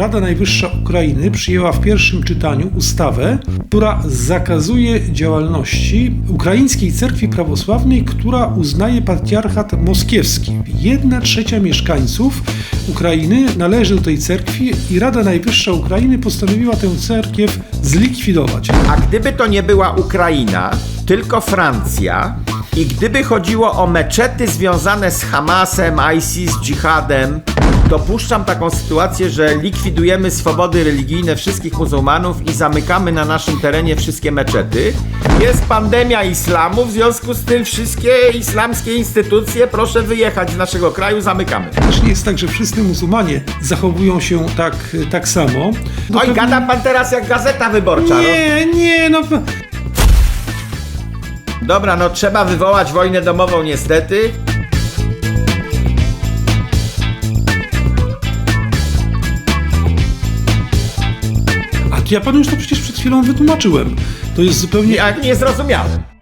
Rada Najwyższa Ukrainy przyjęła w pierwszym czytaniu ustawę, która zakazuje działalności Ukraińskiej Cerkwi Prawosławnej, która uznaje patriarchat moskiewski. Jedna trzecia mieszkańców Ukrainy należy do tej cerkwi i Rada Najwyższa Ukrainy postanowiła tę cerkiew zlikwidować. A gdyby to nie była Ukraina, tylko Francja i gdyby chodziło o meczety związane z Hamasem, ISIS, dżihadem, dopuszczam taką sytuację, że likwidujemy swobody religijne wszystkich muzułmanów i zamykamy na naszym terenie wszystkie meczety. Jest pandemia islamu, w związku z tym wszystkie islamskie instytucje proszę wyjechać z naszego kraju, zamykamy. Też nie jest tak, że wszyscy muzułmanie zachowują się tak, tak samo. No Oj, pewnie- gada pan teraz jak gazeta wyborcza. No. Nie, nie, no... Dobra, no trzeba wywołać wojnę domową niestety. Ja panu już to przecież przed chwilą wytłumaczyłem. To jest zupełnie Ja nie zrozumiałem.